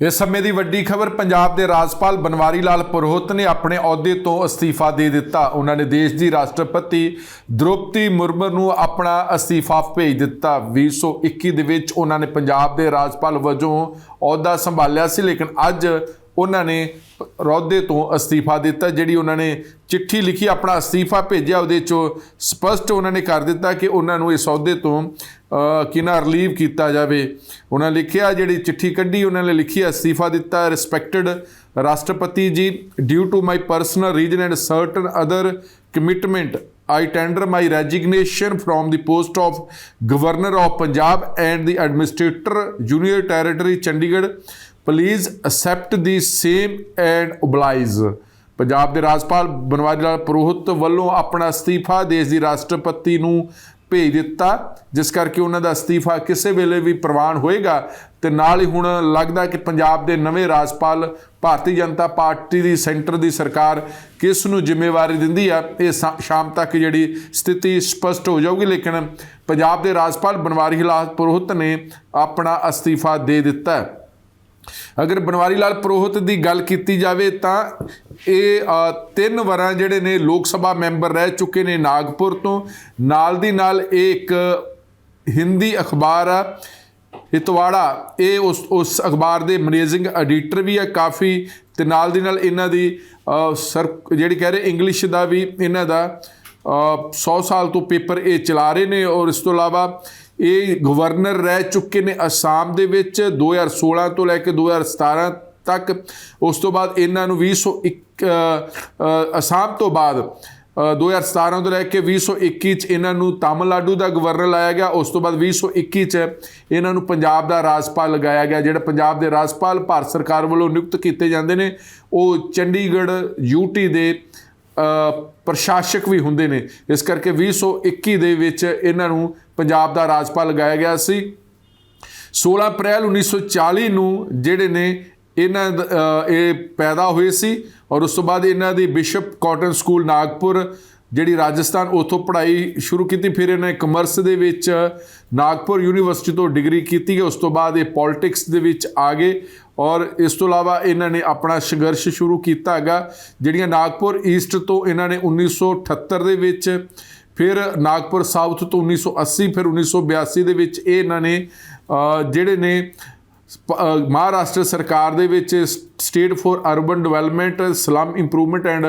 ਇਸ ਸਮੇਂ ਦੀ ਵੱਡੀ ਖਬਰ ਪੰਜਾਬ ਦੇ ਰਾਜਪਾਲ ਬਨਵਾਰੀ ਲਾਲ ਪੁਰੋਹਿਤ ਨੇ ਆਪਣੇ ਅਹੁਦੇ ਤੋਂ ਅਸਤੀਫਾ ਦੇ ਦਿੱਤਾ। ਉਹਨਾਂ ਨੇ ਦੇਸ਼ ਦੀ ਰਾਸ਼ਟਰਪਤੀ ਦ੍ਰੋਪਦੀ ਮੁਰਮੂ ਨੂੰ ਆਪਣਾ ਅਸਤੀਫਾ ਭੇਜ ਦਿੱਤਾ। 2021 ਦੇ ਵਿੱਚ ਉਹਨਾਂ ਨੇ ਪੰਜਾਬ ਦੇ ਰਾਜਪਾਲ ਵਜੋਂ ਅਹੁਦਾ ਸੰਭਾਲਿਆ ਸੀ, ਲੇਕਿਨ ਅੱਜ ਉਹਨਾਂ ਨੇ ਅਹੁਦੇ ਤੋਂ ਅਸਤੀਫਾ ਦਿੱਤਾ ਜਿਹੜੀ ਉਹਨਾਂ ਨੇ ਚਿੱਠੀ ਲਿਖੀ ਆਪਣਾ ਅਸਤੀਫਾ ਭੇਜਿਆ ਉਹਦੇ ਚੋਂ ਸਪਸ਼ਟ ਉਹਨਾਂ ਨੇ ਕਰ ਦਿੱਤਾ ਕਿ ਉਹਨਾਂ ਨੂੰ ਇਸ ਅਹੁਦੇ ਤੋਂ ਅ, ਕਿਨਾ ਰਿਲੀਵ ਕੀਤਾ ਜਾਵੇ ਉਹਨਾਂ ਲਿਖਿਆ ਜਿਹੜੀ ਚਿੱਠੀ ਕੱਢੀ ਉਹਨਾਂ ਨੇ ਲਿਖੀ ਅਸਤੀਫਾ ਦਿੱਤਾ ਰਿਸਪੈਕਟਡ ਰਾਸ਼ਟਰਪਤੀ ji due to my personal reason and certain other commitment I tender my resignation from the post of Governor of Punjab and the Administrator Junior Territory Chandigarh. Please accept the same and oblige Punjab ਦੇ ਰਾਜਪਾਲ ਬਨਵਾਰੀ ਲਾਲ ਪੁਰੋਹਿਤ ਵੱਲੋਂ ਆਪਣਾ ਅਸਤੀਫਾ ਦੇਸ਼ ਦੀ ਰਾਸ਼ਟਰਪਤੀ ਨੂੰ ਭੇਜ ਦਿੱਤਾ, ਜਿਸ ਕਰਕੇ ਉਹਨਾਂ ਦਾ ਅਸਤੀਫਾ ਕਿਸੇ ਵੇਲੇ ਵੀ ਪ੍ਰਵਾਨ ਹੋਏਗਾ। ਤੇ ਨਾਲ ਹੀ ਹੁਣ ਲੱਗਦਾ ਕਿ ਪੰਜਾਬ ਦੇ ਨਵੇਂ ਰਾਜਪਾਲ ਭਾਰਤੀ ਜਨਤਾ ਪਾਰਟੀ ਦੀ ਸੈਂਟਰ ਦੀ ਸਰਕਾਰ ਕਿਸ ਨੂੰ ਜ਼ਿੰਮੇਵਾਰੀ ਦਿੰਦੀ ਆ, ਇਹ ਸ਼ਾ- ਸ਼ਾਮ ਤੱਕ ਜਿਹੜੀ ਸਥਿਤੀ ਸਪਸ਼ਟ ਹੋ ਜਾਊਗੀ। ਲੇਕਿਨ ਪੰਜਾਬ ਦੇ ਰਾਜਪਾਲ ਬਨਵਾਰੀ ਲਾਲ ਪੁਰੋਹਿਤ ਨੇ ਆਪਣਾ ਅਸਤੀਫਾ ਦੇ ਦਿੱਤਾ ਹੈ। ਅਗਰ ਬਨਵਾਰੀ ਲਾਲ ਪੁਰੋਹਿਤ ਦੀ ਗੱਲ ਕੀਤੀ ਜਾਵੇ ਤਾਂ ਇਹ ਤਿੰਨ ਵਾਰਾਂ ਜਿਹੜੇ ਨੇ ਲੋਕ ਸਭਾ ਮੈਂਬਰ ਰਹਿ ਚੁੱਕੇ ਨੇ ਨਾਗਪੁਰ ਤੋਂ। ਨਾਲ ਦੀ ਨਾਲ ਇਹ ਇੱਕ ਹਿੰਦੀ ਅਖਬਾਰ ਆ ਇਤਵਾੜਾ। ਇਹ ਉਸ ਉਸ ਅਖਬਾਰ ਦੇ ਮੈਨੇਜਿੰਗ ਐਡੀਟਰ ਵੀ ਆ ਕਾਫੀ ਤੇ ਨਾਲ ਦੀ ਨਾਲ ਇਹਨਾਂ ਦੀ ਅ, ਸਰ ਜਿਹੜੀ ਕਹਿ ਰਹੇ ਇੰਗਲਿਸ਼ ਦਾ ਵੀ ਇਹਨਾਂ ਦਾ 100 ਸਾਲ ਤੋਂ ਪੇਪਰ ਇਹ ਚਲਾ ਰਹੇ ਨੇ ਔਰ ਇਸ ਤੋਂ ਇਲਾਵਾ ਇਹ ਗਵਰਨਰ ਰਹਿ ਚੁੱਕੇ ਨੇ ਅਸਾਮ ਦੇ ਵਿੱਚ 2016 ਤੋਂ ਲੈ ਕੇ 2017 ਤੱਕ। ਉਸ ਤੋਂ ਬਾਅਦ ਇਹਨਾਂ ਨੂੰ 2001 ਅ, ਅ, ਅਸਾਮ ਤੋਂ ਬਾਅਦ ਅ, 2017 ਤੋਂ ਲੈ ਕੇ 2021 ਚ ਇਹਨਾਂ ਨੂੰ ਤਾਮਿਲਨਾਡੂ ਦਾ ਗਵਰਨਰ ਲਾਇਆ ਗਿਆ। ਉਸ ਤੋਂ ਬਾਅਦ 2021 ਚ ਇਹਨਾਂ ਨੂੰ ਪੰਜਾਬ ਦਾ ਰਾਜਪਾਲ ਲਗਾਇਆ ਗਿਆ ਜਿਹੜਾ ਪੰਜਾਬ ਦੇ ਰਾਜਪਾਲ ਭਾਰਤ ਸਰਕਾਰ ਵੱਲੋਂ ਨਿਯੁਕਤ ਕੀਤੇ ਜਾਂਦੇ ਨੇ। ਉਹ ਚੰਡੀਗੜ੍ਹ ਯੂਟੀ ਦੇ ਪ੍ਰਸ਼ਾਸਕ ਵੀ ਹੁੰਦੇ ਨੇ। ਇਸ ਕਰਕੇ 2021 ਦੇ ਵਿੱਚ ਇਹਨਾਂ ਨੂੰ ਪੰਜਾਬ ਦਾ ਰਾਜਪਾਲ ਲਗਾਇਆ ਗਿਆ ਸੀ। 16 ਅਪ੍ਰੈਲ 1940 ਨੂੰ ਜਿਹੜੇ ਨੇ ਇਹਨਾਂ ਇਹ ਪੈਦਾ ਹੋਏ ਸੀ ਔਰ ਉਸ ਤੋਂ ਬਾਅਦ ਇਹਨਾਂ ਦੀ ਬਿਸ਼ਪ ਕਾਟਨ ਸਕੂਲ ਨਾਗਪੁਰ ਜਿਹੜੀ ਰਾਜਸਥਾਨ ਉਥੋਂ ਪੜ੍ਹਾਈ ਸ਼ੁਰੂ ਕੀਤੀ, ਫਿਰ ਇਹਨਾਂ ਨੇ ਕਮਰਸ ਦੇ ਵਿੱਚ ਨਾਗਪੁਰ ਯੂਨੀਵਰਸਿਟੀ ਤੋਂ ਡਿਗਰੀ ਕੀਤੀ ਹੈ, ਉਸ ਤੋਂ ਬਾਅਦ ਇਹ ਪੋਲਿਟਿਕਸ ਦੇ ਵਿੱਚ ਆ ਗਏ ਔਰ ਇਸ ਤੋਂ ਇਲਾਵਾ ਇਹਨਾਂ ਨੇ ਆਪਣਾ ਸੰਘਰਸ਼ ਸ਼ੁਰੂ ਕੀਤਾ ਹੈਗਾ, ਜਿਹੜੀਆਂ ਨਾਗਪੁਰ ਈਸਟ ਤੋਂ ਇਹਨਾਂ ਨੇ 1978 ਦੇ ਵਿੱਚ, ਫਿਰ ਨਾਗਪੁਰ ਸਾਊਥ ਤੋਂ 1980 ਫਿਰ 1982 ਦੇ ਵਿੱਚ ਇਹ ਇਹਨਾਂ ਨੇ ਜਿਹੜੇ ਨੇ ਮਹਾਰਾਸ਼ਟਰ ਸਰਕਾਰ ਦੇ ਵਿੱਚ state for urban development, slum improvement and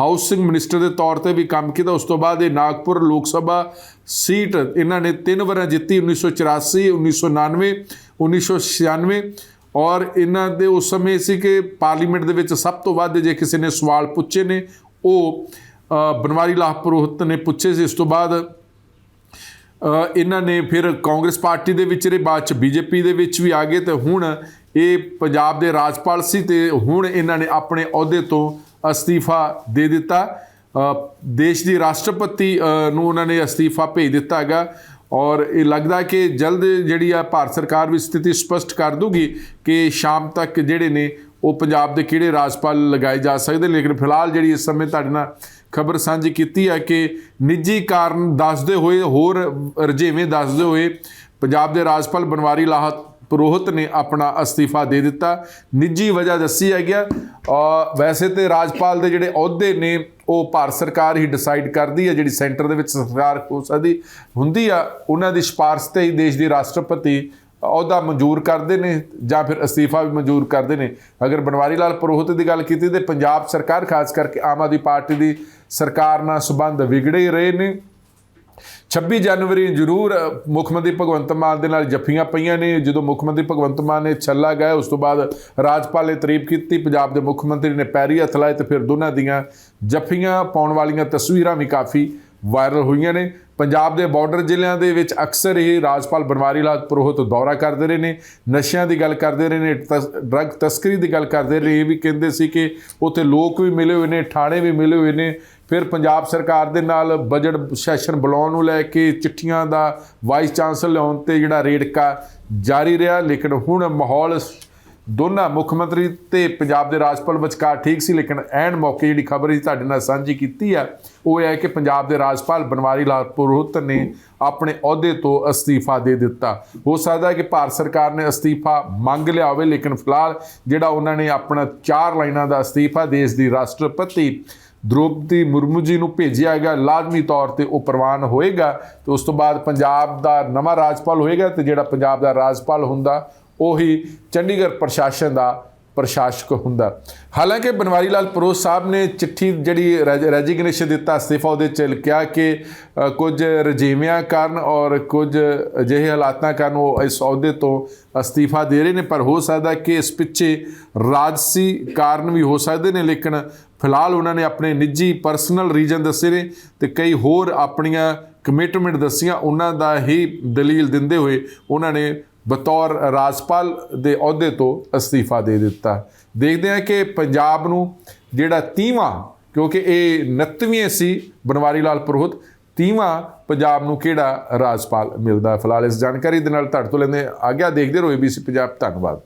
housing minister ਦੇ ਤੌਰ ਤੇ ਵੀ ਕੰਮ ਕੀਤਾ। ਉਸ ਤੋਂ ਬਾਅਦ ਇਹ ਨਾਗਪੁਰ ਲੋਕ ਸਭਾ ਸੀਟ, ਇਹਨਾਂ ਨੇ ਤਿੰਨ ਵਾਰਾਂ ਜਿੱਤੀ 1984 1999 1996 ਔਰ ਇਹਨਾਂ ਦੇ ਉਸ ਸਮੇਂ ਸੀ ਕਿ ਪਾਰਲੀਮੈਂਟ ਦੇ ਵਿੱਚ ਸਭ ਤੋਂ ਵੱਧ ਜੇ ਕਿਸੇ ਨੇ ਸਵਾਲ ਪੁੱਛੇ ਨੇ, ਉਹ ਬਨਵਾਰੀ ਲਾਲ ਪੁਰੋਹਿਤ ਨੇ ਪੁੱਛੇ ਸੀ। ਇਸ ਤੋਂ ਬਾਅਦ ਇਹਨਾਂ ਨੇ ਫਿਰ ਕਾਂਗਰਸ ਪਾਰਟੀ ਦੇ ਵਿੱਚ ਰਹੇ, ਬਾਅਦ ਚ ਬੀਜੇਪੀ ਦੇ ਵਿੱਚ ਵੀ ਆ ਗਏ ਤੇ ਹੁਣ ਇਹ ਪੰਜਾਬ ਦੇ ਰਾਜਪਾਲ ਸੀ ਤੇ ਹੁਣ ਇਹਨਾਂ ਨੇ ਆਪਣੇ ਅਹੁਦੇ ਤੋਂ ਅਸਤੀਫਾ ਦੇ ਦਿੱਤਾ। ਦੇਸ਼ ਦੀ ਰਾਸ਼ਟਰਪਤੀ ਨੂੰ ਉਹਨਾਂ ਨੇ ਅਸਤੀਫਾ ਭੇਜ ਦਿੱਤਾ ਹੈਗਾ ਔਰ ਇਹ ਲੱਗਦਾ ਕਿ ਜਲਦ ਜਿਹੜੀ ਆ ਭਾਰਤ ਸਰਕਾਰ ਵੀ ਸਥਿਤੀ ਸਪਸ਼ਟ ਕਰ ਦੂਗੀ ਕਿ ਸ਼ਾਮ ਤੱਕ ਜਿਹੜੇ ਨੇ ਉਹ ਪੰਜਾਬ ਦੇ ਕਿਹੜੇ ਰਾਜਪਾਲ ਲਗਾਏ ਜਾ ਸਕਦੇ ਲੇਕਿਨ ਫਿਲਹਾਲ ਜਿਹੜੀ ਇਸ ਸਮੇਂ ਤੁਹਾਡੇ ਨਾਲ ਖਬਰ ਸਾਂਝੀ ਕੀਤੀ ਹੈ ਕਿ ਨਿੱਜੀ ਕਾਰਨ ਦੱਸਦੇ ਹੋਏ, ਹੋਰ ਰਜੇਵੇਂ ਦੱਸਦੇ ਹੋਏ ਪੰਜਾਬ ਦੇ ਰਾਜਪਾਲ ਬਨਵਾਰੀ ਲਾਹਤ ਪੁਰੋਹਿਤ ਨੇ ਆਪਣਾ ਅਸਤੀਫਾ ਦੇ ਦਿੱਤਾ। ਨਿੱਜੀ ਵਜ੍ਹਾ ਦੱਸੀ ਹੈ ਗਿਆ ਔਰ ਵੈਸੇ ਤੇ ਰਾਜਪਾਲ ਦੇ ਜਿਹੜੇ ਅਹੁਦੇ ਨੇ, ਉਹ ਭਾਰਤ ਸਰਕਾਰ ਹੀ ਡਿਸਾਈਡ ਕਰਦੀ ਹੈ, ਜਿਹੜੀ ਸੈਂਟਰ ਦੇ ਵਿੱਚ ਸਰਕਾਰ ਹੋ ਸਕਦੀ ਹੁੰਦੀ ਆ, ਉਹਨਾਂ ਦੀ ਸਿਫਾਰਿਸ਼ ਤੇ ਹੀ ਦੇਸ਼ ਦੀ ਰਾਸ਼ਟਰਪਤੀ ਅਹੁਦਾ ਮਨਜ਼ੂਰ ਕਰਦੇ ਨੇ ਜਾਂ ਫਿਰ ਅਸਤੀਫਾ ਵੀ ਮਨਜ਼ੂਰ ਕਰਦੇ ਨੇ। ਅਗਰ ਬਨਵਾਰੀ ਲਾਲ ਪੁਰੋਹਿਤ ਦੀ ਗੱਲ ਕੀਤੀ ਤੇ ਪੰਜਾਬ ਸਰਕਾਰ, ਖਾਸ ਕਰਕੇ ਆਮ ਆਦਮੀ ਪਾਰਟੀ ਦੀ ਸਰਕਾਰ ਨਾਲ ਸੰਬੰਧ ਵਿਗੜੇ ਹੀ ਰਹੇ ਨੇ। 26 ਜਨਵਰੀ ਜ਼ਰੂਰ ਮੁੱਖ ਮੰਤਰੀ ਭਗਵੰਤ ਮਾਨ ਦੇ ਨਾਲ ਜੱਫੀਆਂ ਪਈਆਂ ਨੇ। ਜਦੋਂ ਮੁੱਖ ਮੰਤਰੀ ਭਗਵੰਤ ਮਾਨ ਨੇ ਛੱਲਾ ਗਏ ਉਸ ਤੋਂ ਬਾਅਦ ਰਾਜਪਾਲ ਨੇ ਤਾਰੀਫ ਕੀਤੀ, ਪੰਜਾਬ ਦੇ ਮੁੱਖ ਮੰਤਰੀ ਨੇ ਪੈਰੀ ਹੱਥ ਲਾਏ ਤੇ ਫਿਰ ਦੋਨਾਂ ਦੀਆਂ ਜੱਫੀਆਂ ਪਾਉਣ ਵਾਲੀਆਂ ਤਸਵੀਰਾਂ ਵੀ ਕਾਫੀ ਵਾਇਰਲ ਹੋਈਆਂ ਨੇ। ਪੰਜਾਬ ਦੇ ਬਾਰਡਰ ਜ਼ਿਲ੍ਹਿਆਂ ਦੇ ਵਿੱਚ ਅਕਸਰ ਹੀ ਰਾਜਪਾਲ ਬਨਵਾਰੀ ਲਾਲ ਪੁਰੋਹਿਤ ਦੌਰਾ ਕਰਦੇ ਰਹੇ ਨੇ, ਨਸ਼ਿਆਂ ਦੀ ਗੱਲ ਕਰਦੇ ਰਹੇ ਨੇ ਡਰੱਗ ਤਸਕਰੀ ਦੀ ਗੱਲ ਕਰਦੇ ਰਹੇ ਇਹ ਵੀ ਕਹਿੰਦੇ ਸੀ ਕਿ ਉੱਥੇ ਲੋਕ ਵੀ ਮਿਲੇ ਹੋਏ ਨੇ, ਥਾਣੇ ਵੀ ਮਿਲੇ ਹੋਏ ਨੇ। ਫਿਰ ਪੰਜਾਬ ਸਰਕਾਰ ਦੇ ਨਾਲ ਬਜਟ ਸੈਸ਼ਨ ਬੁਲਾਉਣ ਨੂੰ ਲੈ ਕੇ ਚਿੱਠੀਆਂ ਦਾ ਵਾਈਸ ਚਾਂਸਲਰ ਲਿਆਉਣ ਤੇ ਜਿਹੜਾ ਰੇੜਕਾ ਜਾਰੀ ਰਿਹਾ, ਲੇਕਿਨ ਹੁਣ ਮਾਹੌਲ ਦੋਨਾਂ ਮੁੱਖ ਮੰਤਰੀ ਤੇ ਪੰਜਾਬ ਦੇ ਰਾਜਪਾਲ ਵਿਚਕਾਰ ਠੀਕ ਸੀ, ਲੇਕਿਨ ਐਨ ਮੌਕੇ ਜਿਹੜੀ ਖਬਰ ਹੀ ਤੁਹਾਡੇ ਨਾਲ ਸਾਂਝੀ ਕੀਤੀ ਆ, ਉਹ ਇਹ ਹੈ ਕਿ ਪੰਜਾਬ ਦੇ ਰਾਜਪਾਲ ਬਨਵਾਰੀ ਲਾਲ ਪੁਰੋਹਿਤ ਨੇ ਆਪਣੇ ਅਹੁਦੇ ਤੋਂ ਅਸਤੀਫਾ ਦੇ ਦਿੱਤਾ। ਹੋ ਸਕਦਾ ਹੈ ਕਿ ਭਾਰਤ ਸਰਕਾਰ ਨੇ ਅਸਤੀਫਾ ਮੰਗ ਲਿਆ ਹੋਵੇ, ਲੇਕਿਨ ਫਿਲਹਾਲ ਜਿਹੜਾ ਉਹਨਾਂ ਨੇ ਆਪਣਾ ਚਾਰ ਲਾਈਨਾਂ ਦਾ ਅਸਤੀਫਾ ਦੇਸ਼ ਦੀ ਰਾਸ਼ਟਰਪਤੀ ਦ੍ਰੋਪਦੀ ਮੁਰਮੂ ਜੀ ਨੂੰ ਭੇਜਿਆ ਗਿਆ ਲਾਜ਼ਮੀ ਤੌਰ ਤੇ ਉਹ ਪ੍ਰਵਾਨ ਹੋਏਗਾ ਤੇ ਉਸ ਤੋਂ ਬਾਅਦ ਪੰਜਾਬ ਦਾ ਨਵਾਂ ਰਾਜਪਾਲ ਹੋਏਗਾ ਤੇ ਜਿਹੜਾ ਪੰਜਾਬ ਦਾ ਰਾਜਪਾਲ ਹੁੰਦਾ ਉਹੀ ਚੰਡੀਗੜ੍ਹ ਪ੍ਰਸ਼ਾਸਨ ਦਾ ਪ੍ਰਸ਼ਾਸਕ ਹੁੰਦਾ। ਹਾਲਾਂਕਿ ਬਨਵਾਰੀ ਲਾਲ ਪ੍ਰੋਹ ਸਾਹਿਬ ਨੇ ਚਿੱਠੀ ਜਿਹੜੀ ਰੈਜੀਗਨੇਸ਼ਨ ਦਿੱਤਾ ਅਸਤੀਫਾ ਉਹਦੇ ਚ ਲਿਖਿਆ ਕਿ ਕੁਝ ਰਜੀਵਿਆਂ ਕਾਰਨ ਔਰ ਕੁਝ ਅਜਿਹੇ ਹਾਲਾਤਾਂ ਕਾਰਨ ਉਹ ਇਸ ਅਹੁਦੇ ਤੋਂ ਅਸਤੀਫਾ ਦੇ ਰਹੇ ਨੇ, ਪਰ ਹੋ ਸਕਦਾ ਕਿ ਇਸ ਪਿੱਛੇ ਰਾਜਸੀ ਕਾਰਨ ਵੀ ਹੋ ਸਕਦੇ ਨੇ, ਲੇਕਿਨ ਫਿਲਹਾਲ ਉਹਨਾਂ ਨੇ ਆਪਣੇ ਨਿੱਜੀ ਪਰਸਨਲ ਰੀਜਨ ਦੱਸੇ ਨੇ ਤੇ ਕਈ ਹੋਰ ਆਪਣੀਆਂ ਕਮਿਟਮੈਂਟ ਦੱਸੀਆਂ, ਉਹਨਾਂ ਦਾ ਹੀ ਦਲੀਲ ਦਿੰਦੇ ਹੋਏ ਉਹਨਾਂ ਨੇ ਬਤੌਰ ਰਾਜਪਾਲ ਦੇ ਅਹੁਦੇ ਤੋਂ ਅਸਤੀਫਾ ਦੇ ਦਿੱਤਾ। ਦੇਖਦੇ ਹਾਂ ਕਿ ਪੰਜਾਬ ਨੂੰ ਜਿਹੜਾ 30ਵਾਂ ਕਿਉਂਕਿ ਇਹ 29ਵੀਂ ਸੀ ਬਨਵਾਰੀ ਲਾਲ ਪੁਰੋਹਿਤ 30ਵਾਂ ਪੰਜਾਬ ਨੂੰ ਕਿਹੜਾ ਰਾਜਪਾਲ ਮਿਲਦਾ? ਫਿਲਹਾਲ ਇਸ ਜਾਣਕਾਰੀ ਦੇ ਨਾਲ ਤੁਹਾਡੇ ਤੋਂ ਲੈਂਦੇ ਆਗਿਆ ਦੇਖਦੇ ਰਹੋ ABC ਪੰਜਾਬ। ਧੰਨਵਾਦ।